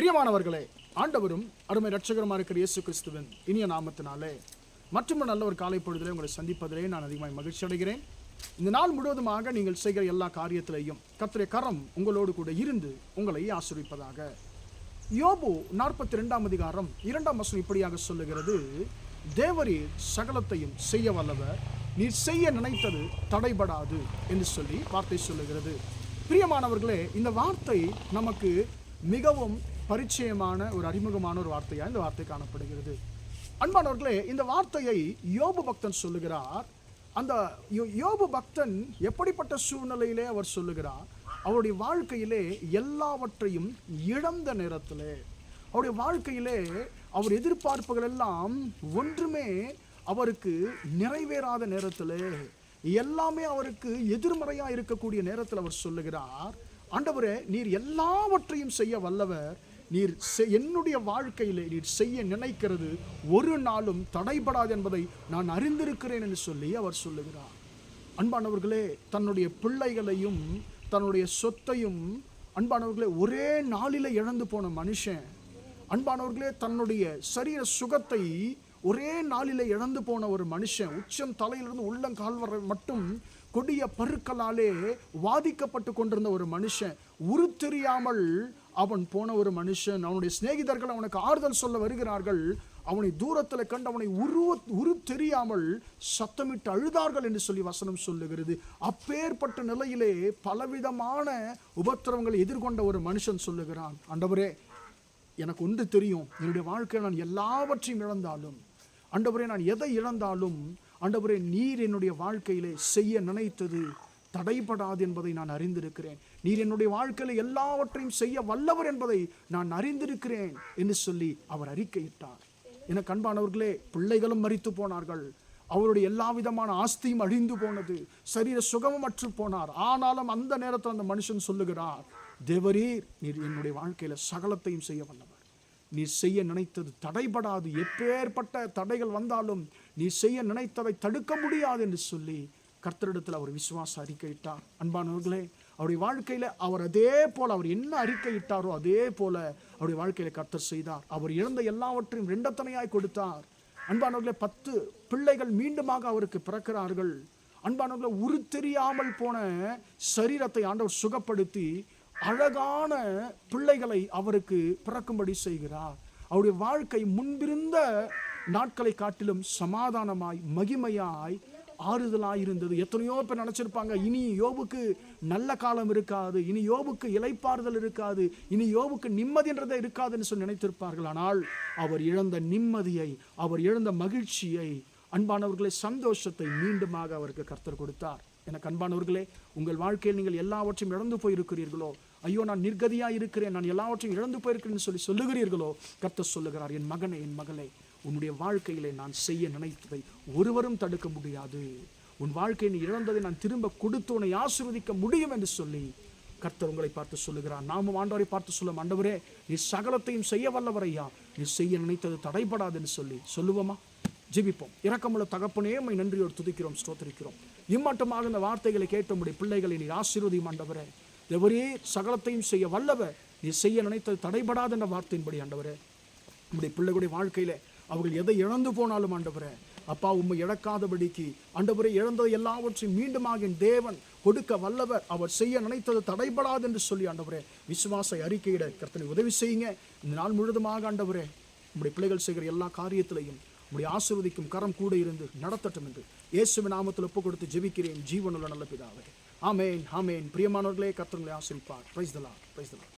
பிரியமானவர்களே ஆண்டவரும் அருமை ரட்சகரமாக இருக்கிற இயேசு கிறிஸ்துவின் இனிய நாமத்தினாலே மற்றும் நல்ல ஒரு காலை பொழுதிலே உங்களை சந்திப்பதிலே நான் அதிகமாக மகிழ்ச்சி அடைகிறேன். இந்த நாள் முழுவதுமாக நீங்கள் செய்கிற எல்லா காரியத்திலையும் கத்திரை கரம் உங்களோடு கூட இருந்து உங்களை ஆசிரிப்பதாக யோபு நாற்பத்தி ரெண்டாம் அதிகாரம் இரண்டாம் வசனம் இப்படியாக சொல்லுகிறது தேவரீர் சகலத்தையும் செய்ய வல்லவர். நீர் செய்ய நினைத்தது தடைபடாது என்று சொல்லி வார்த்தை சொல்லுகிறது. பிரியமானவர்களே இந்த வார்த்தை நமக்கு மிகவும் பரிச்சயமான ஒரு அறிமுகமான ஒரு வார்த்தையாக இந்த வார்த்தை காணப்படுகிறது. அன்பானவர்களே இந்த வார்த்தையை யோபு பக்தன் சொல்லுகிறார். அந்த யோ- யோபு பக்தன் எப்படிப்பட்ட சூழ்நிலையிலே அவர் சொல்லுகிறார்? அவருடைய வாழ்க்கையிலே எல்லாவற்றையும் இழந்த நேரத்தில். அவருடைய வாழ்க்கையிலே அவர் எதிர்பார்ப்புகள் எல்லாம் ஒன்றுமே அவருக்கு நிறைவேறாத நேரத்தில் எல்லாமே அவருக்கு எதிர்மறையாக இருக்கக்கூடிய நேரத்தில் அவர் சொல்லுகிறார். ஆண்டவரே நீர் எல்லாவற்றையும் செய்ய வல்லவர். நீர் என்னுடைய வாழ்க்கையிலே நீர் செய்ய நினைக்கிறது ஒரு நாளும் தடைபடாது என்பதை நான் அறிந்திருக்கிறேன் என்று சொல்லி அவர் சொல்லுகிறார். அன்பானவர்களே தன்னுடைய பிள்ளைகளையும் தன்னுடைய சொத்தையும் அன்பானவர்களே ஒரே நாளில் இழந்து போன மனுஷன் அன்பானவர்களே தன்னுடைய சரீர சுகத்தை ஒரே நாளிலே இழந்து போன ஒரு மனுஷன் உச்சம் தலையிலிருந்து உள்ளங்கால் வர மட்டும் கொடிய பருக்களாலே வாதிக்கப்பட்டு கொண்டிருந்த ஒரு மனுஷன் உரு தெரியாமல் அவன் போன ஒரு மனுஷன் அவனுடைய சிநேகிதர்கள் அவனுக்கு ஆறுதல் சொல்ல வருகிறார்கள். அவனை தூரத்தில் கண்டு அவனை உருவ உரு தெரியாமல் சத்தமிட்டு அழுதார்கள் என்று சொல்லி வசனம் சொல்லுகிறது. அப்பேற்பட்ட நிலையிலே பலவிதமான உபத்திரவங்களை எதிர்கொண்ட ஒரு மனுஷன் சொல்லுகிறான். ஆண்டவரே எனக்கு ஒன்று தெரியும். என்னுடைய வாழ்க்கையில் நான் எல்லாவற்றையும் இழந்தாலும் ஆண்டவரே நான் எதை இழந்தாலும் ஆண்டவரே நீர் என்னுடைய வாழ்க்கையிலே செய்ய நினைத்தது தடைபடாது என்பதை நான் அறிந்திருக்கிறேன். நீர் என்னுடைய வாழ்க்கையில் எல்லாவற்றையும் செய்ய வல்லவர் என்பதை நான் அறிந்திருக்கிறேன் என்று சொல்லி அவர் அறிக்கையிட்டார். என கண்பானவர்களே பிள்ளைகளும் மறித்து போனார்கள். அவருடைய எல்லா விதமான ஆஸ்தியும் அழிந்து போனது. சரீர சுகமும் அற்று போனார். ஆனாலும் அந்த நேரத்தில் அந்த மனுஷன் சொல்லுகிறார் தேவரீர் நீர் என்னுடைய வாழ்க்கையில் சகலத்தையும் செய்ய வல்லவர். நீ செய்ய நினைத்தது தடைபடாது. எப்பேற்பட்ட தடைகள் வந்தாலும் நீ செய்ய நினைத்ததை தடுக்க முடியாது என்று சொல்லி கர்த்தரிடத்தில் அவர் விசுவாச அறிக்கையிட்டார். அன்பானவர்களே அவருடைய வாழ்க்கையில் அவர் அதே போல் அவர் என்ன அறிக்கையிட்டாரோ அதே போல அவருடைய வாழ்க்கையில் கர்த்தர் செய்தார். அவர் இழந்த எல்லாவற்றையும் ரெண்டத்தனையாய் கொடுத்தார். அன்பானவர்களே பத்து பிள்ளைகள் மீண்டுமாக அவருக்கு பிறக்கிறார்கள். அன்பானவர்களே உரு தெரியாமல் போன சரீரத்தை ஆண்டவர் சுகப்படுத்தி அழகான பிள்ளைகளை அவருக்கு பிறக்கும்படி செய்கிறார். அவருடைய வாழ்க்கை முன்பிருந்த நாட்களை காட்டிலும் சமாதானமாய் மகிமையாய் ஆறுதலாக இருந்தது. எத்தனையோ பேர் நினச்சிருப்பாங்க இனி யோபுக்கு நல்ல காலம் இருக்காது இனி யோபுக்கு இலைப்பாறுதல் இருக்காது இனி யோபுக்கு நிம்மதின்றதே இருக்காதுன்னு சொல்லி நினைத்திருப்பார்கள். ஆனால் அவர் இழந்த நிம்மதியை அவர் இழந்த மகிழ்ச்சியை அன்பானவர்களை சந்தோஷத்தை மீண்டுமாக அவருக்கு கர்த்தர் கொடுத்தார். எனக்கு அன்பானவர்களே உங்கள் வாழ்க்கையில் நீங்கள் எல்லாவற்றையும் இழந்து போயிருக்கிறீர்களோ? ஐயோ நான் நிர்கதியாக இருக்கிறேன் நான் எல்லாவற்றையும் இழந்து போயிருக்கிறேன்னு சொல்லி சொல்லுகிறீர்களோ? கர்த்தர் சொல்லுகிறார் என் மகனே என் மகளே உன்னுடைய வாழ்க்கையிலே நான் செய்ய நினைத்ததை ஒருவரும் தடுக்க முடியாது. உன் வாழ்க்கையை நீ இழந்ததை நான் திரும்ப கொடுத்து உன்னை ஆசிர்வதிக்க முடியும் என்று சொல்லி கர்த்தர் உங்களை பார்த்து சொல்லுகிறார். நாமும் ஆண்டவரை பார்த்து சொல்லும் ஆண்டவரே நீ சகலத்தையும் செய்ய வல்லவரையா? நீ செய்ய நினைத்தது தடைபடாதுன்னு சொல்லி சொல்லுவோமா? ஜெபிப்போம். இரக்கமுள்ள தகப்பனே உம்மை நன்றியோடு துதிக்கிறோம் ஸ்தோத்திரிக்கிறோம். இம்மட்டமாக இந்த வார்த்தைகளை கேட்ட உம்முடைய பிள்ளைகளை நீ ஆசீர்வதியும் ஆண்டவரே. எவரே சகலத்தையும் செய்ய வல்லவர் நீ செய்ய நினைத்தது தடைபடாத என்ற வார்த்தையின்படி ஆண்டவரே. நம்முடைய பிள்ளைகளுடைய வாழ்க்கையில அவர்கள் எதை இழந்து போனாலும் ஆண்டவரே அப்பா உம்மை இழக்காதபடிக்கு ஆண்டவரை இழந்தது எல்லாவற்றையும் மீண்டுமாக என் தேவன் கொடுக்க வல்லவர். அவர் செய்ய நினைத்தது தடைபடாது என்று சொல்லி ஆண்டவரே விசுவாசை அறிக்கையிட கர்த்தனை உதவி செய்யுங்க. இந்த நாள் முழுதுமாக ஆண்டவரே உம்முடைய பிள்ளைகள் செய்கிற எல்லா காரியத்திலையும் உடைய ஆசீர்வதிக்கும் கரம் கூட இருந்து நடத்தட்டும் என்று இயேசுவின் நாமத்தில் ஒப்பு கொடுத்து ஜெபிக்கிறேன். ஜீவனுள்ள நல்ல பிதாவே. ஆமேன் ஆமேன். பிரியமானவர்களே கர்த்தங்களை ஆசிரிப்பார் பிரைஸ் தலா பிரைஸ் தலா